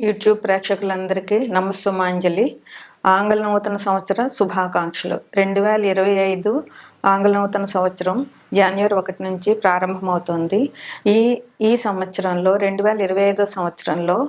YouTube ప్రేక్షకులందరికీ నమస్సుమాంజలి. ఆంగ్ల నూతన సంవత్సర శుభాకాంక్షలు. రెండు వేల ఇరవై ఐదు ఆంగ్ల నూతన సంవత్సరం జనవరి ఒకటి నుంచి ప్రారంభమవుతుంది. ఈ ఈ సంవత్సరంలో రెండు వేల ఇరవై ఐదో సంవత్సరంలో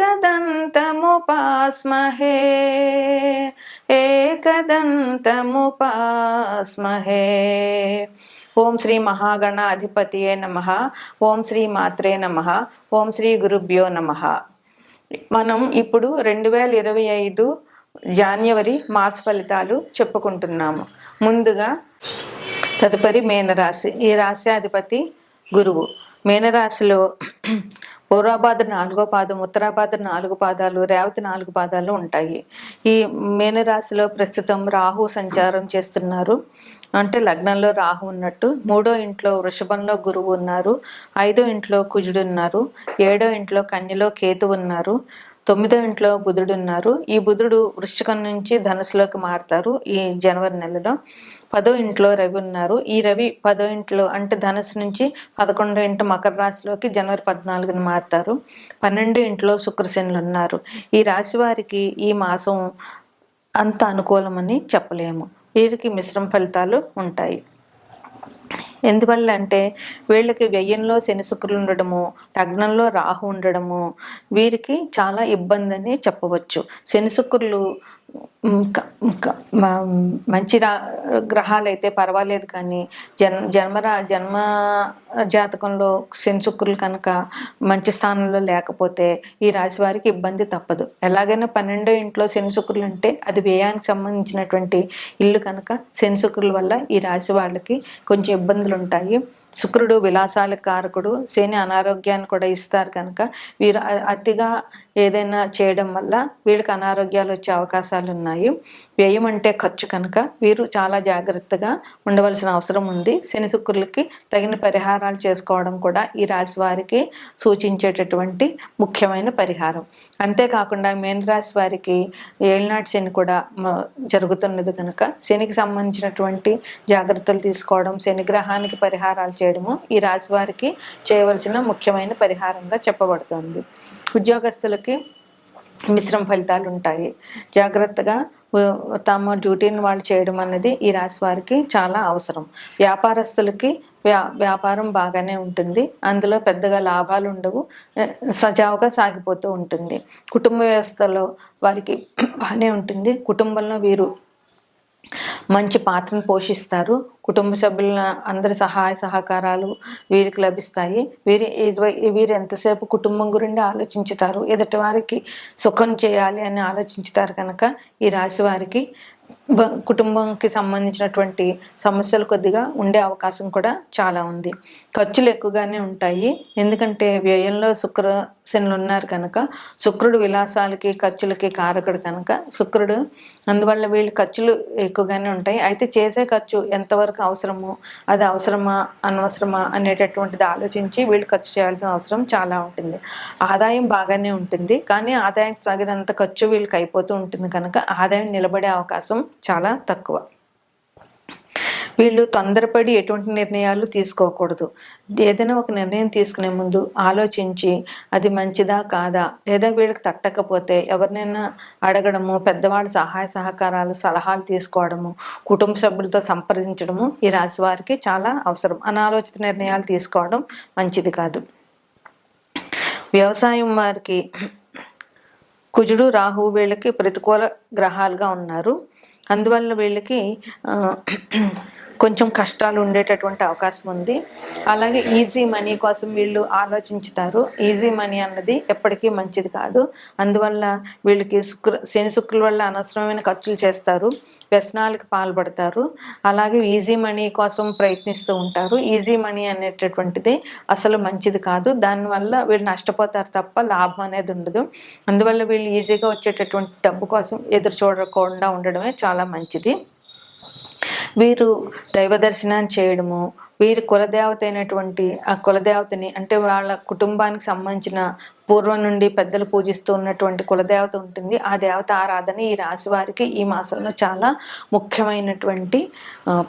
ఏకదంతముపాస్మహే. ఏకదంతముపాస్మహే. ఓం శ్రీ మహాగణాధిపతియే నమ. ఓం శ్రీ మాత్రే నమ. ఓం శ్రీ గురుభ్యో నమ. మనం ఇప్పుడు రెండు వేల ఇరవై ఐదు జాన్యవరి మాస ఫలితాలు చెప్పుకుంటున్నాము. ముందుగా తదుపరి మేనరాశి. ఈ రాశి అధిపతి గురువు. మేనరాశిలో పూర్వాభాద్ర నాలుగో పాదం ఉత్తరాభాద్ర నాలుగు పాదాలు రేవతి నాలుగు పాదాలు ఉంటాయి. ఈ మీనరాశిలో ప్రస్తుతం రాహు సంచారం చేస్తున్నారు. అంటే లగ్నంలో రాహు ఉన్నట్టు మూడో ఇంట్లో వృషభంలో గురువు ఉన్నారు ఐదో ఇంట్లో కుజుడు ఉన్నారు ఏడో ఇంట్లో కన్యలో కేతు ఉన్నారు తొమ్మిదో ఇంట్లో బుధుడు ఉన్నారు. ఈ బుధుడు వృశ్చికం నుంచి ధనుసులోకి మారుతారు ఈ జనవరి నెలలో. పదో ఇంట్లో రవి ఉన్నారు. ఈ రవి పదో ఇంట్లో అంటే ధనుసు నుంచి పదకొండో ఇంటి మకర రాశిలోకి జనవరి పద్నాలుగున మారుతారు. పన్నెండు ఇంట్లో శుక్రశనులు ఉన్నారు. ఈ రాశి వారికి ఈ మాసం అంత అనుకూలమని చెప్పలేము. వీరికి మిశ్రమ ఫలితాలు ఉంటాయి. ఎందువల్ల అంటే వీళ్ళకి వ్యయంలో శని శుక్రులు ఉండడము లగ్నంలో రాహు ఉండడము వీరికి చాలా ఇబ్బంది అని చెప్పవచ్చు. శని శుక్రులు మంచి రా గ్రహాలు అయితే పర్వాలేదు కానీ జన్ జన్మరా జన్మ జాతకంలో శనిశుక్రులు కనుక మంచి స్థానంలో లేకపోతే ఈ రాశి వారికి ఇబ్బంది తప్పదు. ఎలాగైనా పన్నెండో ఇంట్లో శనిశుక్రులు అంటే ఉంటే అది వ్యయానికి సంబంధించినటువంటి ఇల్లు కనుక శనిశుక్రుల వల్ల ఈ రాశి వాళ్ళకి కొంచెం ఇబ్బందులు ఉంటాయి. శుక్రుడు విలాసాల కారకుడు శని అనారోగ్యాన్ని కూడా ఇస్తారు కనుక వీరు అతిగా ఏదైనా చేయడం వల్ల వీళ్ళకి అనారోగ్యాలు వచ్చే అవకాశాలు ఉన్నాయి వ్యయం అంటే ఖర్చు కనుక వీరు చాలా జాగ్రత్తగా ఉండవలసిన అవసరం ఉంది. శని శుక్రులకి తగిన పరిహారాలు చేసుకోవడం కూడా ఈ రాశి వారికి సూచించేటటువంటి ముఖ్యమైన పరిహారం. అంతేకాకుండా మేన్ రాశి వారికి ఏళ్ళనాటి శని కూడా జరుగుతున్నది కనుక శనికి సంబంధించినటువంటి జాగ్రత్తలు తీసుకోవడం శని గ్రహానికి పరిహారాలు చేయడము ఈ రాశి వారికి చేయవలసిన ముఖ్యమైన పరిహారంగా చెప్పబడుతుంది. ఉద్యోగస్తులకి మిశ్రమ ఫలితాలు ఉంటాయి. జాగ్రత్తగా తమ డ్యూటీని వాళ్ళు చేయడం అనేది ఈ రాశి వారికి చాలా అవసరం. వ్యాపారస్తులకి వ్యా వ్యాపారం బాగానే ఉంటుంది. అందులో పెద్దగా లాభాలు ఉండవు. సజావుగా సాగిపోతూ ఉంటుంది. కుటుంబ వ్యవస్థలో వారికి బాగానే ఉంటుంది. కుటుంబంలో వీరు మంచి పాత్రను పోషిస్తారు. కుటుంబ సభ్యుల అందరి సహాయ సహకారాలు వీరికి లభిస్తాయి. వీరి ఇరవై వీరు ఎంతసేపు కుటుంబం గురించి ఆలోచించుతారు? ఎదుటి వారికి సుఖం చేయాలి అని ఆలోచించుతారు కనుక ఈ రాశి వారికి కుటుంబంకి సంబంధించినటువంటి సమస్యలు కొద్దిగా ఉండే అవకాశం కూడా చాలా ఉంది. ఖర్చులు ఎక్కువగానే ఉంటాయి. ఎందుకంటే వ్యయంలో శుక్ర శనులు ఉన్నారు కనుక శుక్రుడు విలాసాలకి ఖర్చులకి కారకుడు కనుక శుక్రుడు అందువల్ల వీళ్ళు ఖర్చులు ఎక్కువగానే ఉంటాయి. అయితే చేసే ఖర్చు ఎంతవరకు అవసరమో అది అవసరమా అనవసరమా అనేటటువంటిది ఆలోచించి వీళ్ళు ఖర్చు చేయాల్సిన అవసరం చాలా ఉంటుంది. ఆదాయం బాగానే ఉంటుంది. కానీ ఆదాయం తగినంత ఖర్చు వీళ్ళకి అయిపోతూ ఉంటుంది కనుక ఆదాయం నిలబడే అవకాశం చాలా తక్కువ. వీళ్ళు తొందరపడి ఎటువంటి నిర్ణయాలు తీసుకోకూడదు. ఏదైనా ఒక నిర్ణయం తీసుకునే ముందు ఆలోచించి అది మంచిదా కాదా లేదా వీళ్ళకి తట్టకపోతే ఎవరినైనా అడగడము పెద్దవాళ్ళ సహాయ సహకారాలు సలహాలు తీసుకోవడము కుటుంబ సభ్యులతో సంప్రదించడము ఈ రాశి వారికి చాలా అవసరం. అనాలోచిత నిర్ణయాలు తీసుకోవడం మంచిది కాదు. వ్యవసాయం వారికి కుజుడు రాహు వీళ్ళకి ప్రతికూల గ్రహాలుగా ఉన్నారు. అందువల్ల వీళ్ళకి కొంచెం కష్టాలు ఉండేటటువంటి అవకాశం ఉంది. అలాగే ఈజీ మనీ కోసం వీళ్ళు ఆలోచించుతారు. ఈజీ మనీ అన్నది ఎప్పటికీ మంచిది కాదు. అందువల్ల వీళ్ళకి శుక్ర శని శుక్రుల వల్ల అనవసరమైన ఖర్చులు చేస్తారు. వ్యసనాలకు పాల్పడతారు. అలాగే ఈజీ మనీ కోసం ప్రయత్నిస్తూ ఉంటారు. ఈజీ మనీ అనేటటువంటిది అసలు మంచిది కాదు. దానివల్ల వీళ్ళు నష్టపోతారు తప్ప లాభం అనేది ఉండదు. అందువల్ల వీళ్ళు ఈజీగా వచ్చేటటువంటి డబ్బు కోసం ఎదురు చూడకుండా ఉండడమే చాలా మంచిది. వీరు దైవ దర్శనాన్ని చేయడము వీరి కులదేవత అయినటువంటి ఆ కులదేవతని అంటే వాళ్ళ కుటుంబానికి సంబంధించిన పూర్వం నుండి పెద్దలు పూజిస్తూ ఉన్నటువంటి కులదేవత ఉంటుంది. ఆ దేవత ఆరాధన ఈ రాశి వారికి ఈ మాసంలో చాలా ముఖ్యమైనటువంటి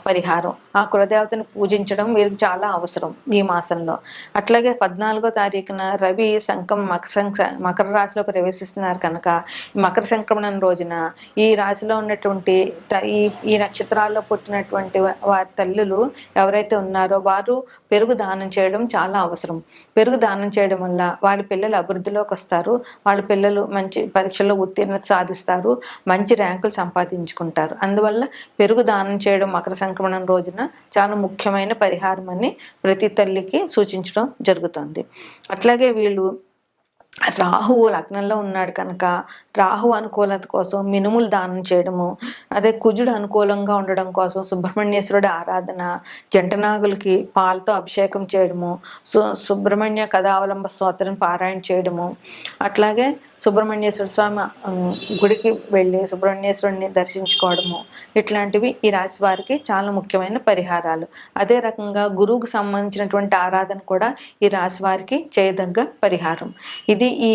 పరిహారం. ఆ కులదేవతను పూజించడం వీరికి చాలా అవసరం ఈ మాసంలో. అట్లాగే పద్నాలుగో తారీఖున రవి సంకం మకర మకర రాశిలో ప్రవేశిస్తున్నారు కనుక మకర సంక్రమణం రోజున ఈ రాశిలో ఉన్నటువంటి ఈ ఈ నక్షత్రాల్లో పుట్టినటువంటి వారి తల్లులు ఎవరైతే ఉన్నారో వారు పెరుగు దానం చేయడం చాలా అవసరం. పెరుగు దానం చేయడం వల్ల వాళ్ళ పిల్లలు అభివృద్ధిలోకి వస్తారు వాళ్ళ పిల్లలు మంచి పరీక్షల్లో ఉత్తీర్ణత సాధిస్తారు. మంచి ర్యాంకులు సంపాదించుకుంటారు. అందువల్ల పెరుగు దానం చేయడం మకర సంక్రమణం రోజున చాలా ముఖ్యమైన పరిహారం అని ప్రతి తల్లికి సూచించడం జరుగుతుంది. అట్లాగే వీళ్ళు రాహువు లగ్నంలో ఉన్నాడు కనుక రాహు అనుకూలత కోసం మినుములు దానం చేయడము అదే కుజుడు అనుకూలంగా ఉండడం కోసం సుబ్రహ్మణ్యేశ్వరుడి ఆరాధన జంటనాగులకి పాలతో అభిషేకం చేయడము సు సుబ్రహ్మణ్య కథావలంబ స్తోత్రం పారాయణ చేయడము అట్లాగే సుబ్రహ్మణ్యేశ్వర స్వామి గుడికి వెళ్ళి సుబ్రహ్మణ్యేశ్వరుడిని దర్శించుకోవడము ఇట్లాంటివి ఈ రాశి వారికి చాలా ముఖ్యమైన పరిహారాలు. అదే రకంగా గురువుకు సంబంధించినటువంటి ఆరాధన కూడా ఈ రాశి వారికి చేయదగ్గ పరిహారం. ఇది ఈ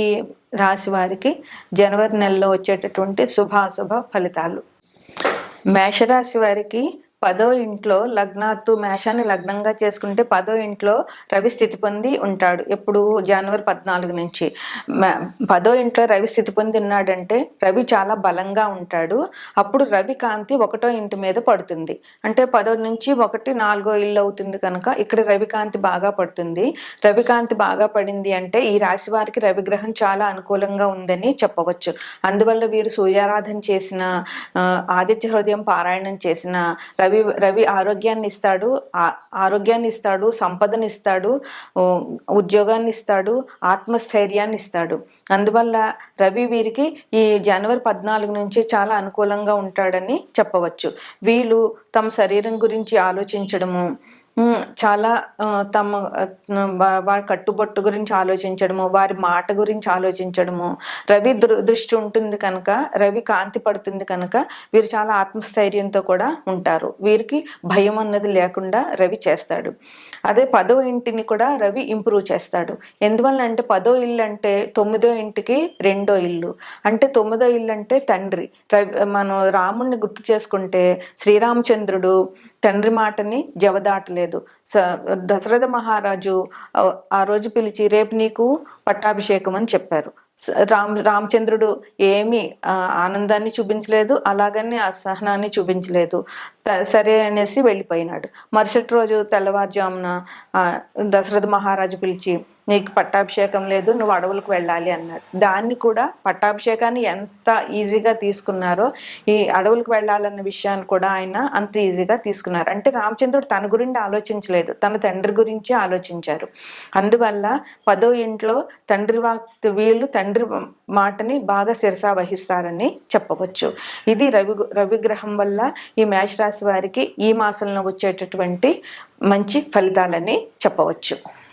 రాశి వారికి జనవరి నెలలో వచ్చేటటువంటి శుభాశుభ ఫలితాలు. మేషరాశి వారికి పదో ఇంట్లో లగ్నాత్తు మేషాన్ని లగ్నంగా చేసుకుంటే పదో ఇంట్లో రవి స్థితి పొంది ఉంటాడు. ఎప్పుడు? జనవరి పద్నాలుగు నుంచి. పదో ఇంట్లో రవి స్థితి పొంది ఉన్నాడంటే రవి చాలా బలంగా ఉంటాడు. అప్పుడు రవి కాంతి ఒకటో ఇంటి మీద పడుతుంది. అంటే పదో నుంచి ఒకటి నాలుగో ఇల్లు అవుతుంది కనుక ఇక్కడ రవికాంతి బాగా పడుతుంది. రవికాంతి బాగా పడింది అంటే ఈ రాశి వారికి రవిగ్రహం చాలా అనుకూలంగా ఉందని చెప్పవచ్చు. అందువల్ల వీరు సూర్యారాధన చేసిన ఆదిత్య హృదయం పారాయణం చేసిన రవి రవి ఆరోగ్యాన్ని ఇస్తాడు ఆరోగ్యాన్ని ఇస్తాడు సంపదని ఇస్తాడు ఉద్యోగాన్ని ఇస్తాడు ఆత్మస్థైర్యాన్ని ఇస్తాడు అందువల్ల రవి వీరికి ఈ జనవరి పద్నాలుగు నుంచి చాలా అనుకూలంగా ఉంటాడని చెప్పవచ్చు. వీళ్ళు తమ శరీరం గురించి ఆలోచించడము చాలా తమ వారి కట్టుబొట్టు గురించి ఆలోచించడము వారి మాట గురించి ఆలోచించడము. రవి దృష్టి ఉంటుంది కనుక రవి కాంతి పడుతుంది కనుక వీరు చాలా ఆత్మస్థైర్యంతో కూడా ఉంటారు. వీరికి భయం అన్నది లేకుండా రవి చేస్తాడు. అదే పదో ఇంటిని కూడా రవి ఇంప్రూవ్ చేస్తాడు. ఎందువల్ల అంటే పదో ఇల్లు అంటే తొమ్మిదో ఇంటికి రెండో ఇల్లు. అంటే తొమ్మిదో ఇల్లు అంటే తండ్రి. రవి మనం రాముణ్ణి గుర్తు చేసుకుంటే శ్రీరామచంద్రుడు తండ్రి మాటని జవదాటలేదు. స దశరథ మహారాజు ఆ రోజు పిలిచి రేపు నీకు పట్టాభిషేకం అని చెప్పారు. రామ్ రామచంద్రుడు ఏమి ఆనందాన్ని చూపించలేదు అలాగని అసహనాన్ని చూపించలేదు. సరే అనేసి వెళ్ళిపోయినాడు. మరుసటి రోజు తెల్లవారుజామున దశరథ మహారాజు పిలిచి నీకు పట్టాభిషేకం లేదు నువ్వు అడవులకు వెళ్ళాలి అన్నాడు. దాన్ని కూడా పట్టాభిషేకాన్ని ఎంత ఈజీగా తీసుకున్నారో ఈ అడవులకు వెళ్ళాలన్న విషయాన్ని కూడా ఆయన అంత ఈజీగా తీసుకున్నారు. అంటే రామచంద్రుడు తన గురించి ఆలోచించలేదు తన తండ్రి గురించి ఆలోచించారు. అందువల్ల పదో ఇంట్లో తండ్రి వీళ్ళు తండ్రి మాటని బాగా శిరసా వహిస్తారని చెప్పవచ్చు. ఇది రవి రవిగ్రహం వల్ల ఈ మేషరాశి వారికి ఈ మాసంలో వచ్చేటటువంటి మంచి ఫలితాలని చెప్పవచ్చు.